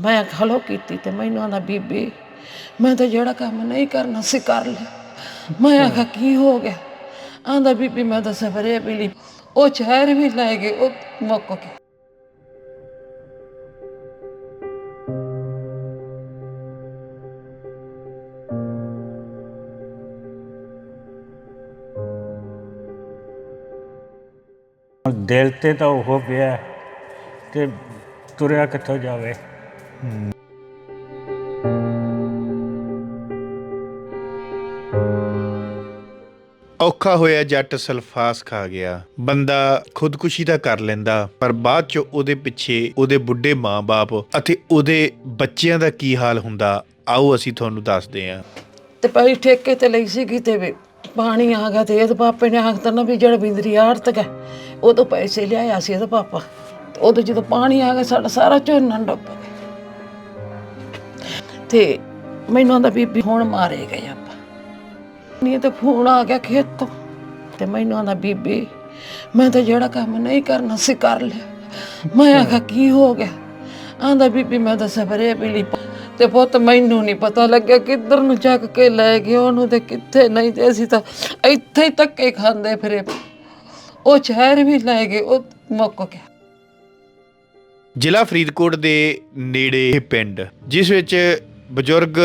ਮੈਂ ਖਲੋ ਕੀਤੀ ਤੇ ਮੈਨੂੰ ਆਂਦਾ ਬੀਬੀ ਮੈਂ ਤਾਂ ਜਿਹੜਾ ਕੰਮ ਨਹੀਂ ਕਰਨਾ ਸੀ ਕਰ ਲਿਆ। ਮੈਂ ਆਖਿਆ ਕੀ ਹੋ ਗਿਆ? ਆਂਦਾ ਬੀਬੀ ਮੈਂ ਤਾਂ ਸਫਰੇ ਪੀਲੀ ਉਹ ਸ਼ਹਿਰ ਵੀ ਲੈ ਗਏ ਉਹ ਮੁੱਕ ਹੁਣ ਦਿਲ ਤੇ ਤਾਂ ਉਹ ਪਿਆ ਤੇ ਤੁਰਿਆ ਕਿੱਥੋਂ ਜਾਵੇ। ਔਖਾ ਹੋਇਆ ਜੱਟ ਸਲਫਾਸ ਖਾ ਗਿਆ। ਬੰਦਾ ਖੁਦਕੁਸ਼ੀ ਤਾਂ ਕਰ ਲੈਂਦਾ, ਪਰ ਬਾਅਦ ਚ ਉਹਦੇ ਪਿੱਛੇ ਉਹਦੇ ਬੁੱਢੇ ਮਾਂ-ਬਾਪ ਅਤੇ ਉਹਦੇ ਬੱਚਿਆਂ ਦਾ ਕੀ ਹਾਲ ਹੁੰਦਾ, ਆਓ ਅਸੀਂ ਤੁਹਾਨੂੰ ਦੱਸਦੇ ਹਾਂ। ਤੇ ਭਾਈ ਠੇਕੇ ਤੇ ਲਈ ਸੀ ਕਿਤੇ ਵੀ ਪਾਣੀ ਆ ਗਿਆ ਤੇ ਇਹਦੇ ਪਾਪੇ ਨੇ ਆਖਤਾ ਨਾ ਵੀ ਜਿਹੜਾ ਬਿੰਦਰੀ ਆੜਤ ਹੈ ਉਹ ਤੋਂ ਪੈਸੇ ਲਿਆਇਆ ਸੀ ਇਹਦਾ ਪਾਪਾ। ਉਦੋਂ ਜਦੋਂ ਪਾਣੀ ਆ ਗਿਆ, ਸਾਡਾ ਸਾਰਾ ਝੋਨਾ ਡੁੱਬ ਗਿਆ। ਤੇ ਮੈਨੂੰ ਆਂਦਾ ਬੀਬੀ ਹੁਣ ਮਾਰੇ ਗਏ ਆਪਾਂ। ਨਹੀਂ ਤੇ ਫੋਨ ਆ ਗਿਆ ਖੇਤ ਤੋਂ ਤੇ ਮੈਨੂੰ ਆਂਦਾ ਬੀਬੀ ਮੈਂ ਤਾਂ ਜਿਹੜਾ ਕੰਮ ਨਹੀਂ ਕਰਨਾ ਸੀ ਕਰ ਲਿਆ। ਮੈਂ ਆਖਿਆ ਕੀ ਹੋ ਗਿਆ? ਆਂਦਾ ਬੀਬੀ ਮੈਂ ਤਾਂ ਸਫਰੇ ਪੀਲੀ ਤੇ ਪੁੱਤ ਮੈਨੂੰ ਨਹੀਂ ਪਤਾ ਲੱਗਿਆ ਕਿੱਧਰ ਨੂੰ ਚੱਕ ਕੇ ਲੈ ਗਏ ਉਹਨੂੰ ਤੇ ਕਿੱਥੇ ਨਹੀਂ ਤੇ ਅਸੀਂ ਤਾਂ ਇੱਥੇ ਹੀ ਧੱਕੇ ਖਾਂਦੇ ਫਿਰੇ। ਉਹ ਸ਼ਹਿਰ ਵੀ ਲੈ ਗਏ ਉਹ ਮੁੱਕ ਗਿਆ। ਜ਼ਿਲ੍ਹਾ ਫਰੀਦਕੋਟ ਦੇ ਨੇੜੇ ਇਹ ਪਿੰਡ ਜਿਸ ਵਿੱਚ ਬਜ਼ੁਰਗ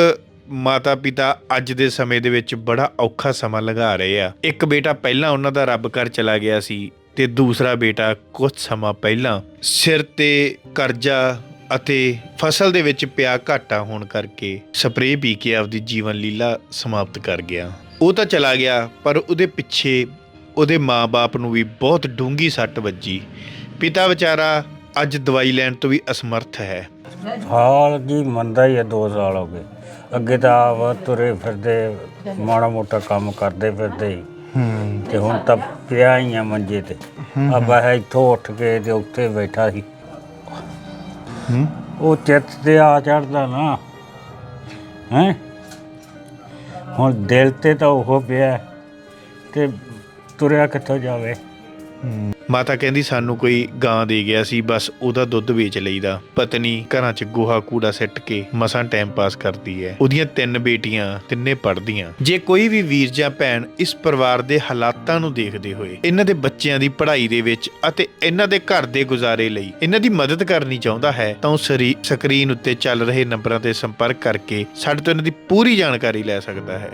ਮਾਤਾ ਪਿਤਾ ਅੱਜ ਦੇ ਸਮੇਂ ਦੇ ਵਿੱਚ ਬੜਾ ਔਖਾ ਸਮਾਂ ਲੰਘਾ ਰਹੇ ਆ। ਇੱਕ ਬੇਟਾ ਪਹਿਲਾਂ ਉਹਨਾਂ ਦਾ ਰੱਬ ਘਰ ਚਲਾ ਗਿਆ ਸੀ ਤੇ ਦੂਸਰਾ ਬੇਟਾ ਕੁਝ ਸਮਾਂ ਪਹਿਲਾਂ ਸਿਰ ਤੇ ਕਰਜ਼ਾ ਅਤੇ ਫਸਲ ਦੇ ਵਿੱਚ ਪਿਆ ਘਾਟਾ ਹੋਣ ਕਰਕੇ ਸਪਰੇਅ ਪੀ ਕੇ ਆਪਦੀ ਜੀਵਨ ਲੀਲਾ ਸਮਾਪਤ ਕਰ ਗਿਆ। ਉਹ ਤਾਂ ਚਲਾ ਗਿਆ, ਪਰ ਉਹਦੇ ਪਿੱਛੇ ਉਹਦੇ ਮਾਪੇ ਨੂੰ ਵੀ ਬਹੁਤ ਡੂੰਗੀ ਸੱਟ ਵੱਜੀ। ਪਿਤਾ ਵਿਚਾਰਾ ਅੱਜ ਦਵਾਈ ਲੈਣ ਤੋਂ ਵੀ ਅਸਮਰਥ ਹੈ। ਹਾਲ ਜੀ ਮੰਦਾ ਹੀ ਹੈ 2 ਸਾਲ ਹੋ ਗਏ। ਅੱਗੇ ਤਾਂ ਆਪ ਤੁਰੇ ਫਿਰਦੇ ਮਾੜਾ ਮੋਟਾ ਕੰਮ ਕਰਦੇ ਫਿਰਦੇ ਹੀ। ਤੇ ਹੁਣ ਤਾਂ ਪਿਆ ਹੀ ਆ ਮੰਜੇ ਤੇ। ਆ ਬਹਿ ਇੱਥੋਂ ਉੱਠ ਕੇ ਤੇ ਉੱਥੇ ਬੈਠਾ ਸੀ। ਉਹ ਚਿੱਤ ਤੇ ਆ ਚੜਦਾ ਨਾ। ਹੈ? ਹੁਣ ਦਿਲ ਤੇ ਤਾਂ ਉਹ ਪਿਆ ਤੇ ਤੁਰਿਆ ਕਿੱਥੋਂ ਜਾਵੇ? ਮਾਤਾ ਕਹਿੰਦੀ ਸਾਨੂੰ ਕੋਈ ਗਾਂ ਦੇ ਗਿਆ ਸੀ, ਬਸ ਉਹਦਾ ਦੁੱਧ ਵੇਚ ਲਈਦਾ। ਪਤਨੀ ਘਰਾਂ 'ਚ ਗੋਹਾ ਕੂੜਾ ਸਿੱਟ ਕੇ ਮਸਾਂ ਟਾਈਮ ਪਾਸ ਕਰਦੀ ਹੈ। ਉਹਦੀਆਂ ਤਿੰਨ ਬੇਟੀਆਂ, ਤਿੰਨੇ ਪੜ੍ਹਦੀਆਂ। ਜੇ ਕੋਈ ਵੀ ਵੀਰ ਜਾਂ ਭੈਣ ਇਸ ਪਰਿਵਾਰ ਦੇ ਹਾਲਾਤਾਂ ਨੂੰ ਦੇਖਦੇ ਹੋਏ ਇਹਨਾਂ ਦੇ ਬੱਚਿਆਂ ਦੀ ਪੜ੍ਹਾਈ ਦੇ ਵਿੱਚ ਅਤੇ ਇਹਨਾਂ ਦੇ ਘਰ ਦੇ ਗੁਜ਼ਾਰੇ ਲਈ ਇਹਨਾਂ ਦੀ ਮਦਦ ਕਰਨੀ ਚਾਹੁੰਦਾ ਹੈ, ਤਾਂ ਉਹ ਸਰੀ- ਸਕਰੀਨ ਉੱਤੇ ਚੱਲ ਰਹੇ ਨੰਬਰਾਂ ਤੇ ਸੰਪਰਕ ਕਰਕੇ ਸਾਡੇ ਤੋਂ ਇਹਨਾਂ ਦੀ ਪੂਰੀ ਜਾਣਕਾਰੀ ਲੈ ਸਕਦਾ ਹੈ।